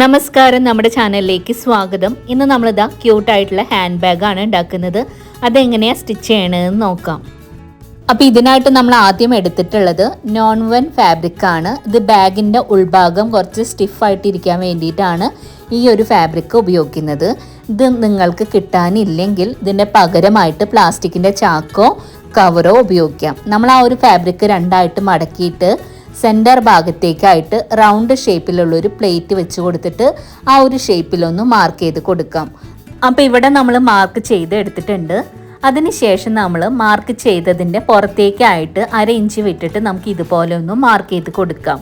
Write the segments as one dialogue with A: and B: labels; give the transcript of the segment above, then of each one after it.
A: നമസ്കാരം നമ്മുടെ ചാനലിലേക്ക് സ്വാഗതം. ഇന്ന് നമ്മളിതാ ക്യൂട്ടായിട്ടുള്ള ഹാൻഡ് ബാഗാണ് ഉണ്ടാക്കുന്നത്. അതെങ്ങനെയാണ് സ്റ്റിച്ച് ചെയ്യണതെന്ന് നോക്കാം. അപ്പോൾ ഇതിനായിട്ട് നമ്മൾ ആദ്യം എടുത്തിട്ടുള്ളത് നോൺ വൺ ഫാബ്രിക് ആണ്. ഇത് ബാഗിന്റെ ഉൾഭാഗം കുറച്ച് സ്റ്റിഫായിട്ടിരിക്കാൻ വേണ്ടിയിട്ടാണ് ഈ ഒരു ഫാബ്രിക് ഉപയോഗിക്കുന്നത്. ഇത് നിങ്ങൾക്ക് കിട്ടാനില്ലെങ്കിൽ ഇതിന്റെ പകരമായിട്ട് പ്ലാസ്റ്റിക്കിന്റെ ചാക്കോ കവറോ ഉപയോഗിക്കാം. നമ്മൾ ആ ഒരു ഫാബ്രിക് രണ്ടായിട്ട് മടക്കിയിട്ട് സെന്റർ ഭാഗത്തേക്കായിട്ട് റൗണ്ട് ഷേപ്പിലുള്ള ഒരു പ്ലേറ്റ് വെച്ച് കൊടുത്തിട്ട് ആ ഒരു ഷേപ്പിലൊന്ന് മാർക്ക് ചെയ്ത് കൊടുക്കാം. അപ്പോൾ ഇവിടെ നമ്മൾ മാർക്ക് ചെയ്ത് എടുത്തിട്ടുണ്ട്. അതിനുശേഷം നമ്മൾ മാർക്ക് ചെയ്തതിന്റെ പുറത്തേക്കായിട്ട് അര ഇഞ്ച് വിട്ടിട്ട് നമുക്ക് ഇതുപോലെ ഒന്ന് മാർക്ക് ചെയ്ത് കൊടുക്കാം.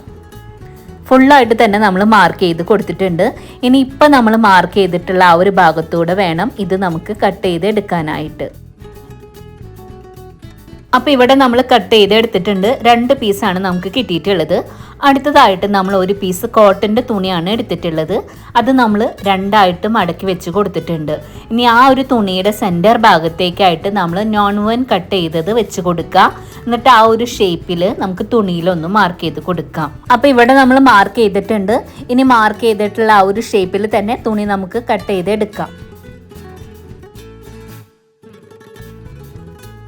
A: ഫുള്ളായിട്ട് തന്നെ നമ്മൾ മാർക്ക് ചെയ്ത് കൊടുത്തിട്ടുണ്ട്. ഇനി ഇപ്പം നമ്മൾ മാർക്ക് ചെയ്തിട്ടുള്ള ആ ഒരു ഭാഗത്തൂടെ വേണം ഇത് നമുക്ക് കട്ട് ചെയ്ത് എടുക്കാനായിട്ട്. അപ്പോൾ ഇവിടെ നമ്മൾ കട്ട് ചെയ്തെടുത്തിട്ടുണ്ട് രണ്ട് പീസാണ് നമുക്ക് കിട്ടിയിട്ടുള്ളത്. അടുത്തതായിട്ട് നമ്മൾ ഒരു പീസ് കോട്ടന്റെ തുണിയാണ് എടുത്തിട്ടുള്ളത്. അത് നമ്മൾ രണ്ടായിട്ട് മടക്കി വെച്ച് കൊടുത്തിട്ടുണ്ട്. ഇനി ആ ഒരു തുണിയുടെ സെന്റർ ഭാഗത്തേക്കായിട്ട് നമ്മൾ നോൺ വൺ കട്ട് ചെയ്തത് വെച്ച് കൊടുക്കുക എന്നിട്ട് ആ ഒരു ഷേപ്പിൽ നമുക്ക് തുണിയിലൊന്ന് മാർക്ക് ചെയ്ത് കൊടുക്കാം. അപ്പോൾ ഇവിടെ നമ്മൾ മാർക്ക് ചെയ്തിട്ടുണ്ട്. ഇനി മാർക്ക് ചെയ്തിട്ടുള്ള ആ ഒരു ഷേപ്പിൽ തന്നെ തുണി നമുക്ക് കട്ട് ചെയ്ത്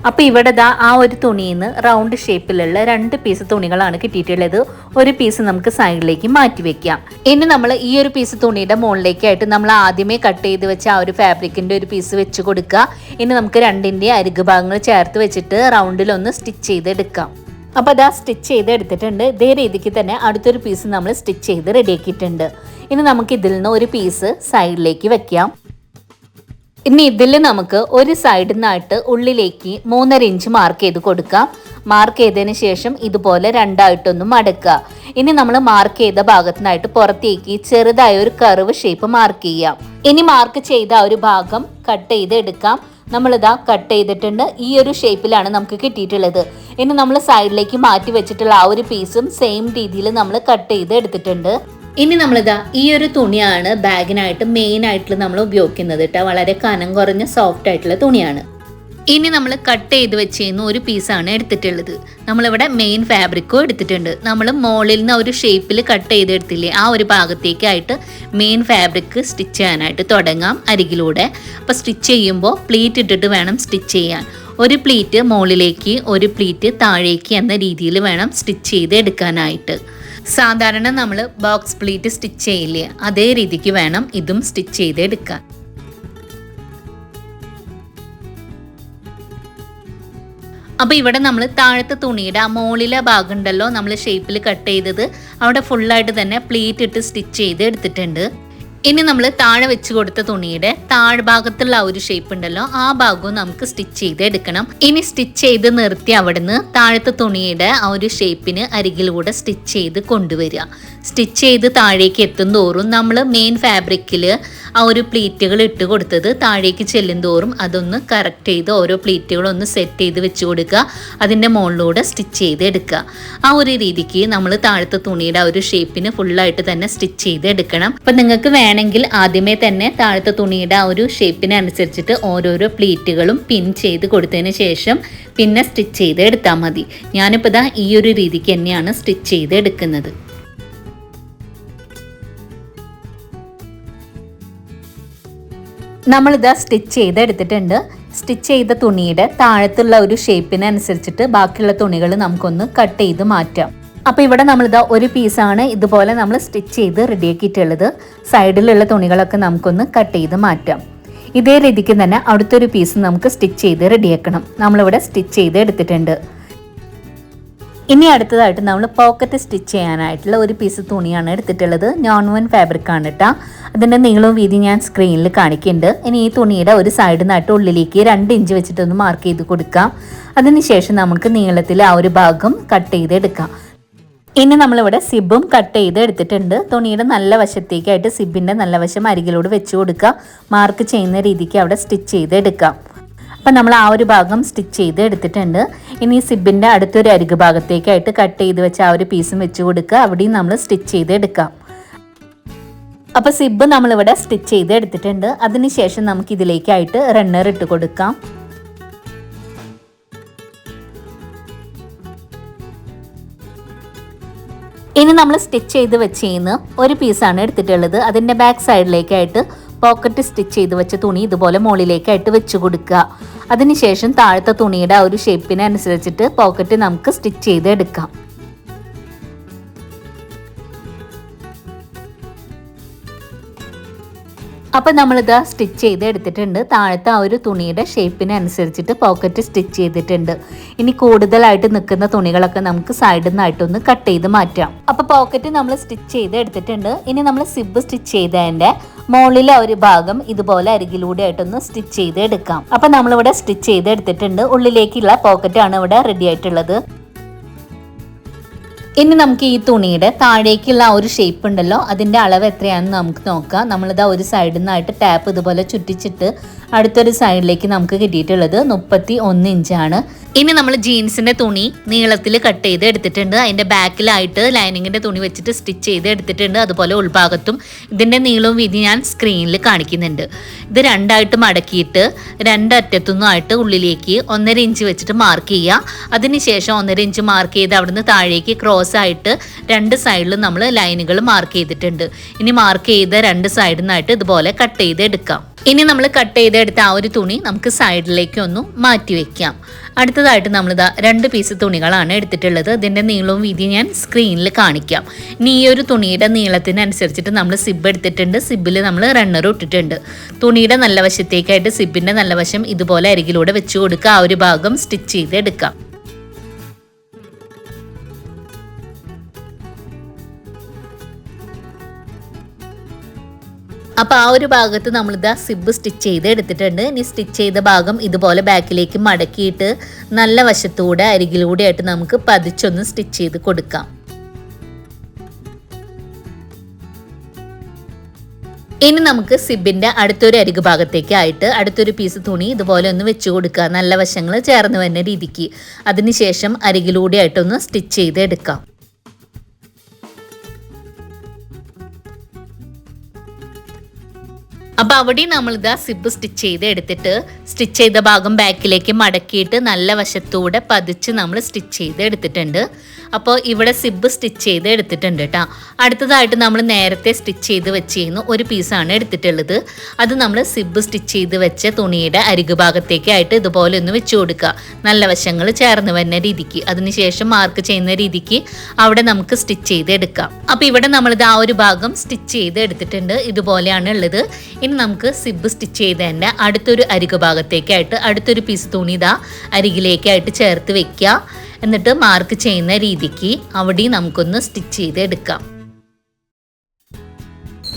A: അപ്പോൾ ഇവിടെ ദാ ആ ഒരു തുണിയിൽ നിന്ന് റൗണ്ട് ഷേപ്പിലുള്ള രണ്ട് പീസ് തുണികളാണ് കിട്ടിയിട്ടുള്ളത്. ഒരു പീസ് നമുക്ക് സൈഡിലേക്ക് മാറ്റി വെക്കാം. ഇനി നമ്മൾ ഈ ഒരു പീസ് തുണിയുടെ മുകളിലേക്കായിട്ട് നമ്മൾ ആദ്യമേ കട്ട് ചെയ്ത് വെച്ച ആ ഒരു ഫാബ്രിക്കിന്റെ ഒരു പീസ് വെച്ച് കൊടുക്കുക. ഇനി നമുക്ക് രണ്ടിന്റെ അരികു ഭാഗങ്ങൾ ചേർത്ത് വെച്ചിട്ട് റൗണ്ടിലൊന്ന് സ്റ്റിച്ച് ചെയ്തെടുക്കാം. അപ്പോൾ അതാ സ്റ്റിച്ച് ചെയ്ത് എടുത്തിട്ടുണ്ട് ഇതേ രീതിക്ക് തന്നെ അടുത്തൊരു പീസ് നമ്മൾ സ്റ്റിച്ച് ചെയ്ത് റെഡിയാക്കിയിട്ടുണ്ട് ഇനി നമുക്ക് ഇതിൽ നിന്ന് ഒരു പീസ് സൈഡിലേക്ക് വെക്കാം. ഇനി ഇതിൽ നമുക്ക് ഒരു സൈഡിൽ നിന്നായിട്ട് ഉള്ളിലേക്ക് മൂന്നര ഇഞ്ച് മാർക്ക് ചെയ്ത് കൊടുക്കാം. മാർക്ക് ചെയ്തതിന് ശേഷം ഇതുപോലെ രണ്ടായിട്ടൊന്ന് മടക്കുക. ഇനി നമ്മൾ മാർക്ക് ചെയ്ത ഭാഗത്തിനായിട്ട് പുറത്തേക്ക് ചെറുതായ ഒരു കർവ് ഷേപ്പ് മാർക്ക് ചെയ്യാം. ഇനി മാർക്ക് ചെയ്ത ആ ഒരു ഭാഗം കട്ട് ചെയ്ത് എടുക്കാം നമ്മളിതാ കട്ട് ചെയ്തിട്ടുണ്ട്. ഈ ഒരു ഷേപ്പിലാണ് നമുക്ക് കിട്ടിയിട്ടുള്ളത്. ഇനി നമ്മൾ സൈഡിലേക്ക് മാറ്റി വെച്ചിട്ടുള്ള ആ ഒരു പീസും സെയിം രീതിയിൽ നമ്മൾ കട്ട് ചെയ്ത് എടുത്തിട്ടുണ്ട് ഇനി നമ്മളിതാ ഈ ഒരു തുണിയാണ് ബാഗിനായിട്ട് മെയിൻ ആയിട്ട് നമ്മൾ ഉപയോഗിക്കുന്നത് കേട്ടോ വളരെ കനം കുറഞ്ഞ സോഫ്റ്റ് ആയിട്ടുള്ള തുണിയാണ്. ഇനി നമ്മൾ കട്ട് ചെയ്ത് വെച്ചിരുന്ന ഒരു പീസാണ് എടുത്തിട്ടുള്ളത്. നമ്മളിവിടെ മെയിൻ ഫാബ്രിക്കും എടുത്തിട്ടുണ്ട്. നമ്മൾ മോളിൽ നിന്ന് ഒരു ഷേപ്പിൽ കട്ട് ചെയ്തെടുത്തില്ലേ ആ ഒരു ഭാഗത്തേക്കായിട്ട് മെയിൻ ഫാബ്രിക് സ്റ്റിച്ച് ചെയ്യാനായിട്ട് തുടങ്ങാം അരികിലൂടെ. അപ്പോൾ സ്റ്റിച്ച് ചെയ്യുമ്പോൾ പ്ലീറ്റ് ഇട്ടിട്ട് വേണം സ്റ്റിച്ച് ചെയ്യാൻ. ഒരു പ്ലീറ്റ് മുകളിലേക്ക് ഒരു പ്ലീറ്റ് താഴേക്ക് എന്ന രീതിയിൽ വേണം സ്റ്റിച്ച് ചെയ്ത് എടുക്കാനായിട്ട് സാധാരണ നമ്മൾ ബോക്സ് പ്ലീറ്റ് സ്റ്റിച്ച് ചെയ്യില്ല അതേ രീതിക്ക് വേണം ഇതും സ്റ്റിച്ച് ചെയ്തെടുക്കാൻ. അപ്പൊ അപ്പോൾ ഇവിടെ നമ്മൾ താഴത്തെ തുണിയുടെ ആ മോളിലെ ഭാഗം ഉണ്ടല്ലോ നമ്മൾ ഷേപ്പിൽ കട്ട് ചെയ്തത് അവിടെ ഫുള്ളായിട്ട് തന്നെ പ്ലീറ്റ് ഇട്ട് സ്റ്റിച്ച് ചെയ്ത് എടുത്തിട്ടുണ്ട്. ഇനി നമ്മൾ താഴെ വെച്ച് കൊടുത്ത തുണിയുടെ താഴ്ഭാഗത്തുള്ള ഒരു ഷേപ്പ് ഉണ്ടല്ലോ ആ ഭാഗവും നമുക്ക് സ്റ്റിച്ച് ചെയ്ത് എടുക്കണം. ഇനി സ്റ്റിച്ച് ചെയ്ത് നിർത്തി അവിടുന്ന് താഴത്തെ തുണിയുടെ ആ ഒരു ഷേപ്പിന് അരികിലൂടെ സ്റ്റിച്ച് ചെയ്ത് കൊണ്ടുവരിക. സ്റ്റിച്ച് ചെയ്ത് താഴേക്ക് എത്തും തോറും നമ്മൾ മെയിൻ ഫാബ്രിക്കിൽ ആ ഒരു പ്ലീറ്റുകൾ ഇട്ട് കൊടുത്തത് താഴേക്ക് ചെല്ലും തോറും അതൊന്ന് കറക്റ്റ് ചെയ്ത് ഓരോ പ്ലീറ്റുകളൊന്ന് സെറ്റ് ചെയ്ത് വെച്ച് കൊടുക്കുക. അതിന്റെ മുകളിലൂടെ സ്റ്റിച്ച് ചെയ്ത് എടുക്കുക. ആ ഒരു രീതിക്ക് നമ്മൾ താഴത്തെ തുണിയുടെ ആ ഒരു ഷേപ്പിന് ഫുള്ളായിട്ട് തന്നെ സ്റ്റിച്ച് ചെയ്ത് എടുക്കണം. അപ്പം നിങ്ങൾക്ക് വേണമെങ്കിൽ ആദ്യമേ തന്നെ താഴത്തെ തുണിയുടെ ആ ഒരു ഷേപ്പിന് അനുസരിച്ചിട്ട് ഓരോരോ പ്ലീറ്റുകളും പിൻ ചെയ്ത് കൊടുത്തതിന് ശേഷം പിന്നെ സ്റ്റിച്ച് ചെയ്ത് എടുത്താൽ മതി. ഞാനിപ്പോൾ ഇതാ ഈ ഒരു രീതിക്ക് തന്നെയാണ് സ്റ്റിച്ച് ചെയ്ത് എടുക്കുന്നത്. നമ്മളിത് സ്റ്റിച്ച് ചെയ്ത് എടുത്തിട്ടുണ്ട്. സ്റ്റിച്ച് ചെയ്ത തുണിയുടെ താഴത്തുള്ള ഒരു ഷേപ്പിനനുസരിച്ചിട്ട് ബാക്കിയുള്ള തുണികൾ നമുക്കൊന്ന് കട്ട് ചെയ്ത് മാറ്റാം. അപ്പോൾ ഇവിടെ നമ്മളിതാ ഒരു പീസാണ് ഇതുപോലെ നമ്മൾ സ്റ്റിച്ച് ചെയ്ത് റെഡിയാക്കിയിട്ടുള്ളത്. സൈഡിലുള്ള തുണികളൊക്കെ നമുക്കൊന്ന് കട്ട് ചെയ്ത് മാറ്റാം. ഇതേ രീതിക്ക് തന്നെ അടുത്തൊരു പീസ് നമുക്ക് സ്റ്റിച്ച് ചെയ്ത് റെഡിയാക്കണം. നമ്മളിവിടെ സ്റ്റിച്ച് ചെയ്ത് എടുത്തിട്ടുണ്ട്. ഇനി അടുത്തതായിട്ട് നമ്മൾ പോക്കറ്റ് സ്റ്റിച്ച് ചെയ്യാനായിട്ടുള്ള ഒരു പീസ് തുണിയാണ് എടുത്തിട്ടുള്ളത്. നോൺ വൺ ഫാബ്രിക് ആണ് കേട്ടോ അതിന്റെ നീളവും വീതി ഞാൻ സ്ക്രീനിൽ കാണിക്കുന്നുണ്ട്. ഇനി ഈ തുണിയുടെ ഒരു സൈഡിൽ നിന്നായിട്ട് ഉള്ളിലേക്ക് രണ്ട് ഇഞ്ച് വെച്ചിട്ടൊന്ന് മാർക്ക് ചെയ്ത് കൊടുക്കാം. അതിനുശേഷം നമുക്ക് നീളത്തിൽ ആ ഒരു ഭാഗം കട്ട് ചെയ്ത് എടുക്കാം. ഇനി നമ്മളിവിടെ സിബും കട്ട് ചെയ്ത് എടുത്തിട്ടുണ്ട്. തുണിയുടെ നല്ല വശത്തേക്കായിട്ട് സിബിന്റെ നല്ല വശം അരികിലൂടെ വെച്ച് കൊടുക്കുക. മാർക്ക് ചെയ്യുന്ന രീതിക്ക് അവിടെ സ്റ്റിച്ച് ചെയ്ത് എടുക്കാം. അപ്പം നമ്മൾ ആ ഒരു ഭാഗം സ്റ്റിച്ച് ചെയ്ത് എടുത്തിട്ടുണ്ട്. ഇനി സിബിന്റെ അടുത്തൊരു അരിക് ഭാഗത്തേക്കായിട്ട് കട്ട് ചെയ്ത് വെച്ച ആ ഒരു പീസും വെച്ച് കൊടുക്കുക. അവിടെയും നമ്മൾ സ്റ്റിച്ച് ചെയ്ത് എടുക്കാം. അപ്പോൾ സിബ് നമ്മളിവിടെ സ്റ്റിച്ച് ചെയ്ത് എടുത്തിട്ടുണ്ട്. അതിനുശേഷം നമുക്ക് ഇതിലേക്കായിട്ട് റണ്ണർ ഇട്ട് കൊടുക്കാം. ഇനി നമ്മൾ സ്റ്റിച്ച് ചെയ്ത് വെച്ചേന്ന് ഒരു പീസാണ് എടുത്തിട്ടുള്ളത്. അതിന്റെ ബാക്ക് സൈഡിലേക്കായിട്ട് പോക്കറ്റ് സ്റ്റിച്ച് ചെയ്ത് വെച്ച തുണി ഇതുപോലെ മുകളിലേക്കായിട്ട് വെച്ച് കൊടുക്കുക. അതിനുശേഷം താഴത്തെ തുണിയുടെ ആ ഒരു ഷേപ്പിനനുസരിച്ചിട്ട് പോക്കറ്റ് നമുക്ക് സ്റ്റിച്ച് ചെയ്ത് എടുക്കാം അപ്പം നമ്മളിത് സ്റ്റിച്ച് ചെയ്ത് എടുത്തിട്ടുണ്ട്. താഴത്തെ ആ ഒരു തുണിയുടെ ഷേപ്പിനനുസരിച്ചിട്ട് പോക്കറ്റ് സ്റ്റിച്ച് ചെയ്തിട്ടുണ്ട്. ഇനി കൂടുതലായിട്ട് നിൽക്കുന്ന തുണികളൊക്കെ നമുക്ക് സൈഡിൽ നിന്നായിട്ടൊന്ന് കട്ട് ചെയ്ത് മാറ്റാം. അപ്പോൾ പോക്കറ്റ് നമ്മൾ സ്റ്റിച്ച് ചെയ്ത് എടുത്തിട്ടുണ്ട്. ഇനി നമ്മൾ സിബ് സ്റ്റിച്ച് ചെയ്തതിന്റെ മുകളിലെ ഒരു ഭാഗം ഇതുപോലെ അരികിലൂടെ ആയിട്ടൊന്ന് സ്റ്റിച്ച് ചെയ്ത് എടുക്കാം. അപ്പം നമ്മളിവിടെ സ്റ്റിച്ച് ചെയ്ത് എടുത്തിട്ടുണ്ട്. ഉള്ളിലേക്കുള്ള പോക്കറ്റാണ് ഇവിടെ റെഡി ആയിട്ടുള്ളത്. ഇനി നമുക്ക് ഈ തുണിയുടെ താഴേക്കുള്ള ആ ഒരു ഷേപ്പ് ഉണ്ടല്ലോ അതിന്റെ അളവ് എത്രയാണെന്ന് നമുക്ക് നോക്കാം. നമ്മളിതാ ഒരു സൈഡിൽ നിന്നായിട്ട് ടാപ്പ് ഇതുപോലെ ചുറ്റിച്ചിട്ട് അടുത്തൊരു സൈഡിലേക്ക് നമുക്ക് കിട്ടിയിട്ടുള്ളത് മുപ്പത്തി ഒന്ന് ഇഞ്ചാണ്. ഇനി നമ്മൾ ജീൻസിന്റെ തുണി നീളത്തിൽ കട്ട് ചെയ്ത് എടുത്തിട്ടുണ്ട്. അതിന്റെ ബാക്കിലായിട്ട് ലൈനിങ്ങിന്റെ തുണി വെച്ചിട്ട് സ്റ്റിച്ച് ചെയ്ത് എടുത്തിട്ടുണ്ട്. അതുപോലെ ഉൾഭാഗത്തും ഇതിന്റെ നീളവും വീതി ഞാൻ സ്ക്രീനിൽ കാണിക്കുന്നുണ്ട്. ഇത് രണ്ടായിട്ട് മടക്കിയിട്ട് രണ്ടറ്റത്തുനിന്നുമായിട്ട് ഉള്ളിലേക്ക് ഒന്നര ഇഞ്ച് വെച്ചിട്ട് മാർക്ക് ചെയ്യുക. അതിനുശേഷം ഒന്നര ഇഞ്ച് മാർക്ക് ചെയ്ത് അവിടുന്ന് താഴേക്ക് ക്രോസ് ആയിട്ട് രണ്ട് സൈഡിലും നമ്മൾ ലൈനുകൾ മാർക്ക് ചെയ്തിട്ടുണ്ട്. ഇനി മാർക്ക് ചെയ്ത രണ്ട് സൈഡിൽ നിന്നായിട്ട് ഇതുപോലെ കട്ട് ചെയ്ത് എടുക്കാം. ഇനി നമ്മൾ കട്ട് ചെയ്തെടുത്ത ആ ഒരു തുണി നമുക്ക് സൈഡിലേക്ക് ഒന്ന് മാറ്റി വെക്കാം. അടുത്തതായിട്ട് നമ്മളിതാ രണ്ട് പീസ് തുണികളാണ് എടുത്തിട്ടുള്ളത്. ഇതിന്റെ നീളവും വീതി ഞാൻ സ്ക്രീനിൽ കാണിക്കാം. ഇനി ഈ ഒരു തുണിയുടെ നീളത്തിനനുസരിച്ചിട്ട് നമ്മൾ സിബ് എടുത്തിട്ടുണ്ട്. സിബിൽ നമ്മൾ റണ്ണർ ഇട്ടിട്ടുണ്ട്. തുണിയുടെ നല്ല വശത്തേക്കായിട്ട് സിബിന്റെ നല്ല വശം ഇതുപോലെ അരികിലൂടെ വെച്ച് കൊടുക്കുക. ആ ഒരു ഭാഗം സ്റ്റിച്ച് ചെയ്ത് എടുക്കാം അപ്പോൾ ആ ഒരു ഭാഗത്ത് നമ്മളിതാ സിബ് സ്റ്റിച്ച് ചെയ്ത് എടുത്തിട്ടുണ്ട്. ഇനി സ്റ്റിച്ച് ചെയ്ത ഭാഗം ഇതുപോലെ ബാക്കിലേക്ക് മടക്കിയിട്ട് നല്ല വശത്തൂടെ അരികിലൂടെ ആയിട്ട് നമുക്ക് പതിച്ചൊന്ന് സ്റ്റിച്ച് ചെയ്ത് കൊടുക്കാം. ഇനി നമുക്ക് സിബിന്റെ അടുത്തൊരു അരികു ഭാഗത്തേക്ക് ആയിട്ട് അടുത്തൊരു പീസ് തുണി ഇതുപോലെ ഒന്ന് വെച്ച് കൊടുക്കുക. നല്ല വശങ്ങൾ ചേർന്ന് വരുന്ന രീതിക്ക്. അതിനുശേഷം അരികിലൂടെ ആയിട്ടൊന്ന് സ്റ്റിച്ച് ചെയ്ത് എടുക്കാം. അപ്പോൾ അവിടെയും നമ്മൾ ഇതാ സിബ് സ്റ്റിച്ച് ചെയ്ത് എടുത്തിട്ട് സ്റ്റിച്ച് ചെയ്ത ഭാഗം ബാക്കിലേക്ക് മടക്കിയിട്ട് നല്ല വശത്തൂടെ പതിച്ച് നമ്മൾ സ്റ്റിച്ച് ചെയ്ത് എടുത്തിട്ടുണ്ട്. അപ്പോൾ ഇവിടെ സിബ് സ്റ്റിച്ച് ചെയ്ത് എടുത്തിട്ടുണ്ട് കേട്ടോ അടുത്തതായിട്ട് നമ്മൾ നേരത്തെ സ്റ്റിച്ച് ചെയ്ത് വെച്ചിരുന്നു ഒരു പീസാണ് എടുത്തിട്ടുള്ളത്. അത് നമ്മൾ സിബ് സ്റ്റിച്ച് ചെയ്ത് വെച്ച തുണിയുടെ അരികു ഭാഗത്തേക്കായിട്ട് ഇതുപോലെ ഒന്ന് വെച്ച് കൊടുക്കുക. നല്ല വശങ്ങൾ ചേർന്ന് വരുന്ന രീതിക്ക് അതിനുശേഷം മാർക്ക് ചെയ്യുന്ന രീതിക്ക് അവിടെ നമുക്ക് സ്റ്റിച്ച് ചെയ്ത് എടുക്കാം. അപ്പോൾ ഇവിടെ നമ്മളിത് ആ ഒരു ഭാഗം സ്റ്റിച്ച് ചെയ്ത് എടുത്തിട്ടുണ്ട്. ഇതുപോലെയാണ് ഉള്ളത്. ഇനി നമുക്ക് സിബ് സ്റ്റിച്ച് ചെയ്തതിന്റെ അടുത്തൊരു അരികു ഭാഗത്തേക്കായിട്ട് അടുത്തൊരു പീസ് തുണി ഇതാ അരികിലേക്കായിട്ട് ചേർത്ത് വെക്കുക എന്നിട്ട് മാർക്ക് ചെയ്യുന്ന രീതിക്ക് അവിടെയും നമുക്കൊന്ന് സ്റ്റിച്ച് ചെയ്ത് എടുക്കാം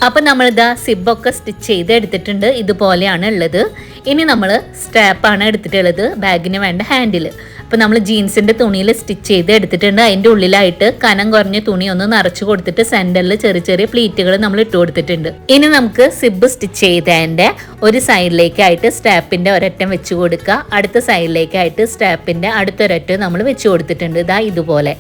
A: അപ്പം നമ്മളിതാ സിബൊക്കെ സ്റ്റിച്ച് ചെയ്ത് എടുത്തിട്ടുണ്ട് ഇതുപോലെയാണ് ഉള്ളത്. ഇനി നമ്മൾ സ്ട്രാപ്പാണ് എടുത്തിട്ടുള്ളത് ബാഗിന് വേണ്ട ഹാൻഡിൽ അപ്പോൾ നമ്മൾ ജീൻസിന്റെ തുണിയിൽ സ്റ്റിച്ച് ചെയ്ത് എടുത്തിട്ടുണ്ട്. അതിന്റെ ഉള്ളിലായിട്ട് കനം കുറഞ്ഞ തുണി ഒന്ന് നിറച്ച് കൊടുത്തിട്ട് സെന്ററിൽ ചെറിയ ചെറിയ പ്ലീറ്റുകൾ നമ്മൾ ഇട്ട് കൊടുത്തിട്ടുണ്ട്. ഇനി നമുക്ക് സിബ് സ്റ്റിച്ച് ചെയ്തതിന്റെ ഒരു സൈഡിലേക്കായിട്ട് സ്റ്റാപ്പിന്റെ ഒരറ്റം വെച്ച് കൊടുക്കുക. അടുത്ത സൈഡിലേക്കായിട്ട് സ്റ്റാപ്പിന്റെ അടുത്തൊരറ്റം നമ്മൾ വെച്ച് കൊടുത്തിട്ടുണ്ട്. ഇതാ ഇതുപോലെ.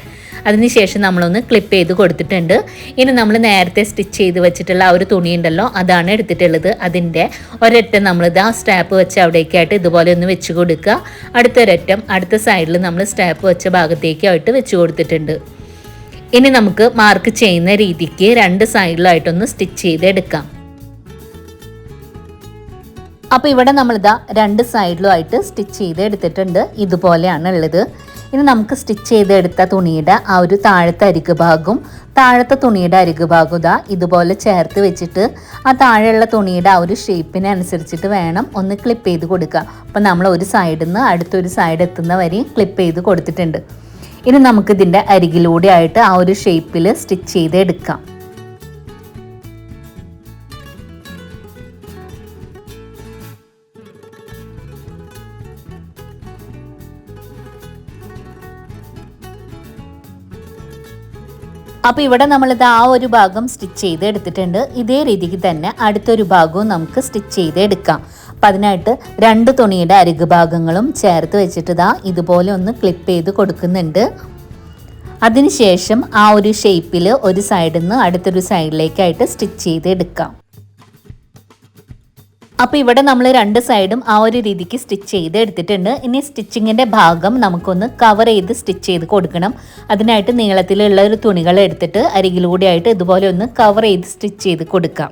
A: അതിനുശേഷം നമ്മളൊന്ന് ക്ലിപ്പ് ചെയ്ത് കൊടുത്തിട്ടുണ്ട്. ഇനി നമ്മൾ നേരത്തെ സ്റ്റിച്ച് ചെയ്ത് വെച്ചിട്ടുള്ള ആ ഒരു തുണി ഉണ്ടല്ലോ അതാണ് എടുത്തിട്ടുള്ളത്. അതിന്റെ ഒരറ്റം നമ്മളിത് ആ സ്റ്റാപ്പ് വെച്ച് അവിടേക്കായിട്ട് ഇതുപോലെ ഒന്ന് വെച്ച് കൊടുക്കുക. അടുത്തൊരറ്റം അടുത്ത സൈഡിൽ നമ്മൾ സ്റ്റാപ്പ് വെച്ച ഭാഗത്തേക്കായിട്ട് വെച്ച് കൊടുത്തിട്ടുണ്ട്. ഇനി നമുക്ക് മാർക്ക് ചെയ്യുന്ന രീതിക്ക് രണ്ട് സൈഡിലായിട്ടൊന്ന് സ്റ്റിച്ച് ചെയ്തെടുക്കാം. അപ്പോൾ ഇവിടെ നമ്മളിതാ രണ്ട് സൈഡിലുമായിട്ട് സ്റ്റിച്ച് ചെയ്ത് എടുത്തിട്ടുണ്ട് ഇതുപോലെയാണ് ഉള്ളത് ഇനി നമുക്ക് സ്റ്റിച്ച് ചെയ്തെടുത്ത തുണിയുടെ ആ ഒരു താഴത്തെ അരികു ഭാഗവും താഴത്തെ തുണിയുടെ അരികു ഭാഗം ഇതാ ഇതുപോലെ ചേർത്ത് വെച്ചിട്ട് ആ താഴെയുള്ള തുണിയുടെ ആ ഒരു ഷേപ്പിനനുസരിച്ചിട്ട് വേണം ഒന്ന് ക്ലിപ്പ് ചെയ്ത് കൊടുക്കുക. അപ്പം നമ്മൾ ഒരു സൈഡിൽ നിന്ന് അടുത്തൊരു സൈഡ് എത്തുന്ന വരെയും ക്ലിപ്പ് ചെയ്ത് കൊടുത്തിട്ടുണ്ട്. ഇനി നമുക്കിതിന്റെ അരികിലൂടെ ആയിട്ട് ആ ഒരു ഷേപ്പിൽ സ്റ്റിച്ച് ചെയ്ത് അപ്പോൾ ഇവിടെ നമ്മളിത് ആ ഒരു ഭാഗം സ്റ്റിച്ച് ചെയ്ത് എടുത്തിട്ടുണ്ട്. ഇതേ രീതിക്ക് തന്നെ അടുത്തൊരു ഭാഗവും നമുക്ക് സ്റ്റിച്ച് ചെയ്ത് എടുക്കാം. അപ്പം അതിനായിട്ട് രണ്ട് തുണിയുടെ അരികു ഭാഗങ്ങളും ചേർത്ത് വെച്ചിട്ട് ഇതാ ഇതുപോലെ ഒന്ന് ക്ലിപ്പ് ചെയ്ത് കൊടുക്കുന്നുണ്ട്. അതിനുശേഷം ആ ഒരു ഷേപ്പിൽ ഒരു സൈഡിൽ നിന്ന് അടുത്തൊരു സൈഡിലേക്കായിട്ട് സ്റ്റിച്ച് ചെയ്ത് എടുക്കാം. അപ്പോൾ ഇവിടെ നമ്മൾ രണ്ട് സൈഡും ആ ഒരു രീതിക്ക് സ്റ്റിച്ച് ചെയ്ത് എടുത്തിട്ടുണ്ട്. ഇനി സ്റ്റിച്ചിങ്ങിന്റെ ഭാഗം നമുക്കൊന്ന് കവർ ചെയ്ത് സ്റ്റിച്ച് ചെയ്ത് കൊടുക്കണം. അതിനായിട്ട് നീളത്തിലുള്ള ഒരു തുണികൾ എടുത്തിട്ട് അരികിലൂടെ ആയിട്ട് ഇതുപോലെ ഒന്ന് കവർ ചെയ്ത് സ്റ്റിച്ച് ചെയ്ത് കൊടുക്കാം.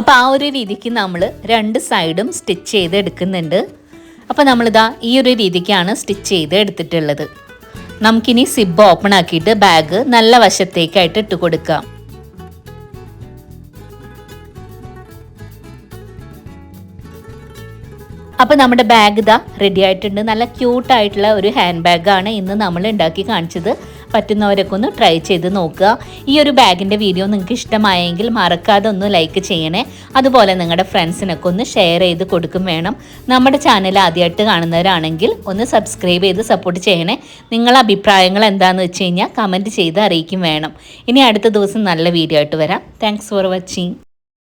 A: അപ്പോൾ ആ ഒരു രീതിക്ക് നമ്മൾ രണ്ട് സൈഡും സ്റ്റിച്ച് ചെയ്ത് എടുക്കുന്നുണ്ട്. അപ്പോൾ നമ്മളിതാ ഈ ഒരു രീതിക്കാണ് സ്റ്റിച്ച് ചെയ്ത് എടുത്തിട്ടുള്ളത്. നമുക്കിനി സിബ് ഓപ്പൺ ആക്കിയിട്ട് ബാഗ് നല്ല വശത്തേക്കായിട്ട് ഇട്ട് കൊടുക്കാം. അപ്പോൾ നമ്മുടെ ബാഗ് ഇതാ റെഡി ആയിട്ടുണ്ട്. നല്ല ക്യൂട്ടായിട്ടുള്ള ഒരു ഹാൻഡ് ബാഗാണ് ഇന്ന് നമ്മൾ ഉണ്ടാക്കി കാണിച്ചത്. പറ്റുന്നവരൊക്കെ ഒന്ന് ട്രൈ ചെയ്ത് നോക്കുക. ഈ ഒരു ബാഗിന്റെ വീഡിയോ നിങ്ങൾക്ക് ഇഷ്ടമായെങ്കിൽ മറക്കാതെ ഒന്ന് ലൈക്ക് ചെയ്യണേ. അതുപോലെ നിങ്ങളുടെ ഫ്രണ്ട്സിനൊക്കെ ഒന്ന് ഷെയർ ചെയ്ത് കൊടുക്കും വേണം. നമ്മുടെ ചാനൽ ആദ്യമായിട്ട് കാണുന്നവരാണെങ്കിൽ ഒന്ന് സബ്സ്ക്രൈബ് ചെയ്ത് സപ്പോർട്ട് ചെയ്യണേ. നിങ്ങളുടെ അഭിപ്രായങ്ങൾ എന്താണെന്ന് വെച്ച് കഴിഞ്ഞാൽ കമന്റ് ചെയ്ത് അറിയിക്കും വേണം. ഇനി അടുത്ത ദിവസം നല്ല വീഡിയോ ആയിട്ട് വരാം. Thanks for watching